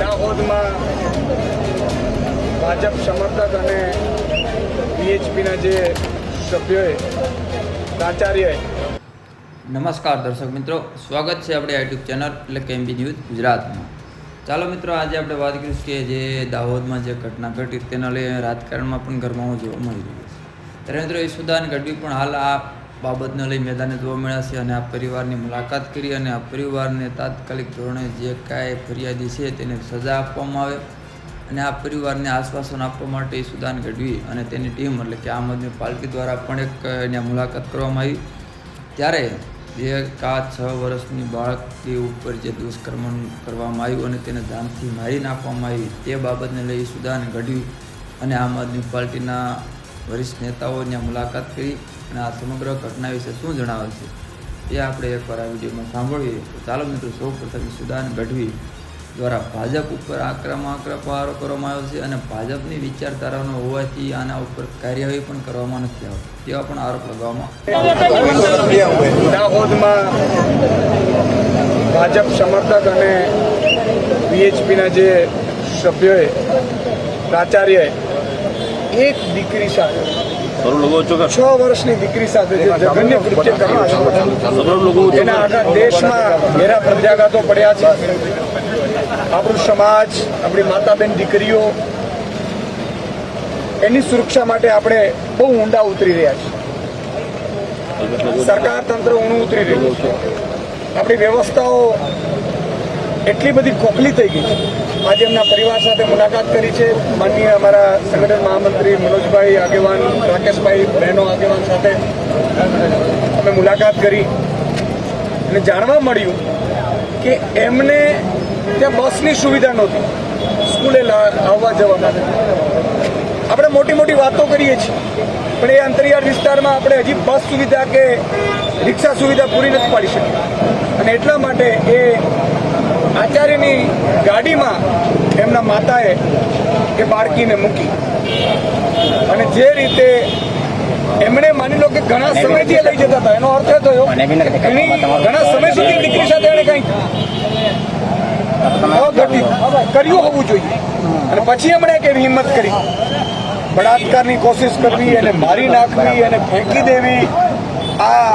દાહોદમાં ભાજપ સમર્થક અને બીએચપીના જે સભ્યોએ, પ્રાચાર્યએ. નમસ્કાર દર્શક મિત્રો, સ્વાગત છે આપણે યુટ્યુબ ચેનલ એટલે કે એમબી ન્યૂઝ ગુજરાતમાં. ચાલો મિત્રો, આજે આપણે વાત કરીશું કે જે દાહોદમાં જે ઘટના ઘટી તેના લઈને રાજકારણમાં પણ ગરમાવો જોવા મળી રહ્યો છે. ત્યારે મિત્રો, ઈસુદાન ગઢવી પણ હાલ આ બાબતને લઈ મેદાને જોવા મળ્યા છે અને આ પરિવારની મુલાકાત કરી અને આ પરિવારને તાત્કાલિક ધોરણે જે કાંઈ ફરિયાદી છે તેને સજા આપવામાં આવે અને આ પરિવારને આશ્વાસન આપવા માટે સુદાન ગઢવી અને તેની ટીમ એટલે કે આમ આદમી પાર્ટી દ્વારા પણ એક એની મુલાકાત કરવામાં આવી. ત્યારે જે કા છ વર્ષની બાળકી ઉપર જે દુષ્કર્મ કરવામાં આવ્યું અને તેને ધામથી મારી નાખવામાં આવી તે બાબતને લઈ સુદાન ગઢવી અને આમ આદમી પાર્ટીના વરિષ્ઠ નેતાઓની મુલાકાત કરી અને આ સમગ્ર ઘટના વિશે શું જણાવે છે એ આપણે એકવાર આ વિડીયોમાં સાંભળીએ. તો ચાલો મિત્રો સૌ પ્રથમ સુદાન ગઢવી દ્વારા ભાજપ ઉપર આક્રમક પ્રહારો કરવામાં આવ્યો છે અને ભાજપની વિચારધારાનો હોવાથી આના ઉપર કાર્યવાહી પણ કરવામાં નથી આવતી. તેવા પણ આરોપ લગાવવામાં દાહોદમાં ભાજપ સમર્થક અને બીએચપીના જે સભ્યોએ, પ્રાચાર્યએ એક દીકરી સાથે. છ વર્ષની દીકરી સાથે જઘન્ય કૃત્ય કર્યું દેશમાં ઘેરા પ્રત્યાઘાતો પડ્યા છે. આપણું સમાજ આપણી માતાબેન દીકરીઓ એની સુરક્ષા માટે આપણે બહુ ઊંડા ઉતરી રહ્યા છીએ. સરકાર તંત્ર ઊણું ઉતરી રહ્યું છે. આપણી વ્યવસ્થાઓ એટલી બધી કોકલી થઈ ગઈ છે. આજે એમના પરિવાર સાથે મુલાકાત કરી છે. માનનીય અમારા સંગઠન મહામંત્રી મનોજભાઈ આગેવાન, રાકેશભાઈ બહેનો આગેવાન સાથે અમે મુલાકાત કરી. અને જાણવા મળ્યું કે એમને ત્યાં બસની સુવિધા નહોતી. સ્કૂલે આવવા જવા માટે. આપણે મોટી મોટી વાતો કરીએ છીએ. પણ એ અંતરિયાળ વિસ્તારમાં આપણે હજી બસ સુવિધા કે રિક્ષા સુવિધા પૂરી નથી પાડી શકી. અને એટલા માટે એ આચાર્યની ગાડીમાં એમના માતાએ એ બાળકીને મૂકી. અને જે રીતે એમણે માની લો કે ઘણા સમયથી લઈ જતા હતા એનો અર્થ એ થયો ઘણી સમય સુધી દીકરી સાથે એને કંઈક અઘટિત કર્યું હોવું જોઈએ. અને પછી એમણે એક એવી હિંમત કરી. બળાત્કારની કોશિશ કરવી એને મારી નાખવી એને ફેંકી દેવી, આ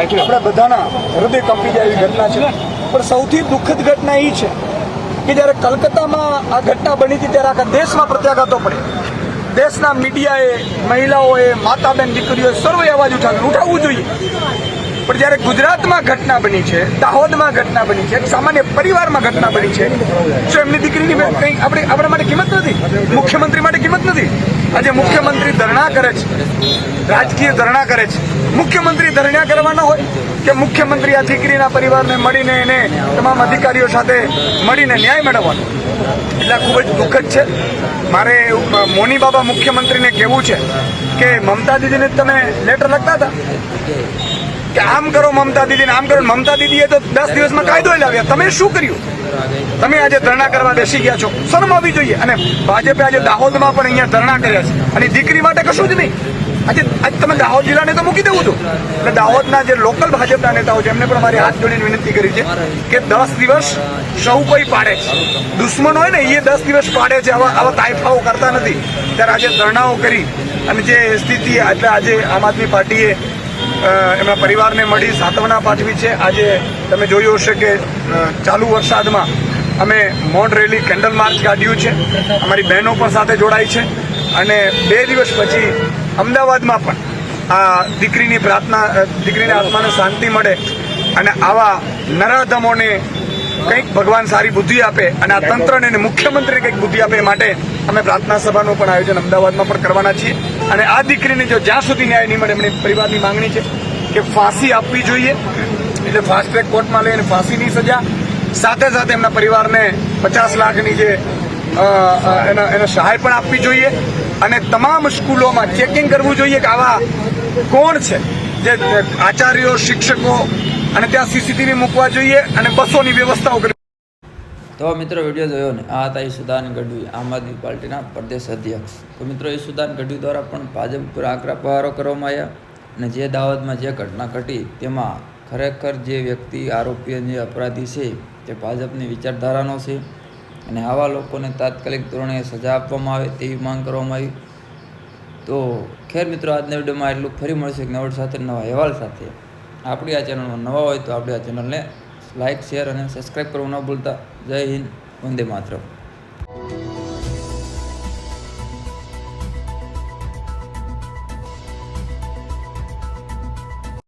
આપણા બધાના હૃદય કંપી જાય એવી ઘટના છે. પણ સૌથી દુઃખદ ઘટના એ છે કે જ્યારે કલકત્તામાં આ ઘટના બની હતી, ત્યારે આખા દેશમાં પ્રત્યાઘાતો પડે દેશના મીડિયાએ, મહિલાઓએ, માતાબેન દીકરીઓએ સર્વે અવાજ ઉઠાવ્યો, ઉઠાવવું જોઈએ. પણ જ્યારે ગુજરાતમાં ઘટના બની છે, દાહોદમાં ઘટના બની છે સામાન્ય પરિવારમાં ઘટના બની છે, જો એમની દીકરીની કંઈ આપણે આપણા માટે કિંમત નથી મુખ્યમંત્રી માટે કિંમત નથી આજે મુખ્યમંત્રી ધરણા કરે છે, રાજકીય ધરણા કરે છે, મુખ્યમંત્રી ધરણા કરવાના હોય કે મુખ્યમંત્રી આ દીકરીના પરિવારને મળીને એને તમામ અધિકારીઓ સાથે મળીને ન્યાય મેળવવાનો? એટલે ખૂબ જ દુઃખદ છે. મારે મોની બાબા મુખ્યમંત્રીને કહેવું છે કે મમતા દીદીને તમે લેટર લખતા હતા? કે આમ કરો મમતા દીદીને, આમ કરો. મમતા દીદીએ તો દસ દિવસમાં કાયદો લાવ્યા. તમે શું કર્યું? તમે આજે ધરણા કરવા બેસી ગયા છો. શરમ આવી જોઈએ. અને ભાજપે આજે દાહોદમાં પણ અહીંયા ધરણા કર્યા છે. અને દીકરી માટે કશું જ નહીં. આજે આજે તમે દાહોદ જિલ્લાને તો મૂકી દેવું હતું. એટલે દાહોદના જે લોકલ ભાજપના નેતાઓ છે, એમને પણ મારી હાથ જોડીને વિનંતી કરી છે કે દસ દિવસ સૌ કોઈ પાડે છે. દુશ્મન હોય ને, એ દસ દિવસ પાડે છે. આવા આવા તાઇફાઓ કરતા નથી. ત્યારે આજે ધરણાઓ કરી અને જે સ્થિતિ, એટલે આજે આમ આદમી પાર્ટીએ એમના પરિવારને મળી સાંત્વના પાઠવી છે. આજે તમે જોયું હશે કે ચાલુ વરસાદમાં અમે મોન રેલી કેન્ડલ માર્ચ કાઢ્યું છે. અમારી બહેનો પણ સાથે જોડાઈ છે. અને બે દિવસ પછી અમદાવાદમાં પણ આ દીકરીની પ્રાર્થના દીકરીની આત્માને શાંતિ મળે અને આવા નરાધમોને કંઈક ભગવાન સારી બુદ્ધિ આપે અને આ તંત્રને અને મુખ્યમંત્રીને કંઈક બુદ્ધિ આપે માટે અમે પ્રાર્થના સભાનું પણ આયોજન અમદાવાદમાં પણ કરવાના છીએ. અને આ દીકરીને જો જ્યાં સુધી ન્યાય નહીં મળે, એમની પરિવારની માંગણી છે કે ફાંસી આપવી જોઈએ. એટલે ફાસ્ટ ટ્રેક કોર્ટમાં લઈને ફાંસીની સજા. સાથે સાથે એમના પરિવારને પચાસ લાખની જે એના, એને સહાય પણ આપવી જોઈએ. અને તમામ સ્કૂલોમાં ચેકિંગ કરવું જોઈએ કે આવા કોણ છે? જે આચાર્યો, શિક્ષકો અને ત્યાં સીસીટીવી મૂકવા જોઈએ અને બસોની વ્યવસ્થાઓ કરવી તો મિત્રો વીડિયો જોયો ને? આ હતા ઈસુદાન ગઢવી, આમ આદમી પાર્ટીના પ્રદેશ અધ્યક્ષ. તો મિત્રો ઈસુદાન ગઢવી દ્વારા પણ ભાજપ ઉપર આકરા પ્રહારો કરવામાં આવ્યા અને જે દાવતમાં જે ઘટના ઘટી તેમાં ખરેખર જે વ્યક્તિ આરોપી જે અપરાધી છે તે ભાજપની વિચારધારાનો છે અને આવા લોકોને તાત્કાલિક ધોરણે સજા આપવામાં આવે તેવી માંગ કરવામાં આવી. તો ખેર મિત્રો, આજના વિડીયોમાં એટલું ફરી મળશે એક નવડ સાથે, નવા અહેવાલ સાથે. આપણી આ ચેનલમાં નવા હોય તો આપણી આ ચેનલને લાઇક શેર અને સબસ્ક્રાઈબ કરવું ન ભૂલતા. જય હિન્દ, વંદે માતરમ.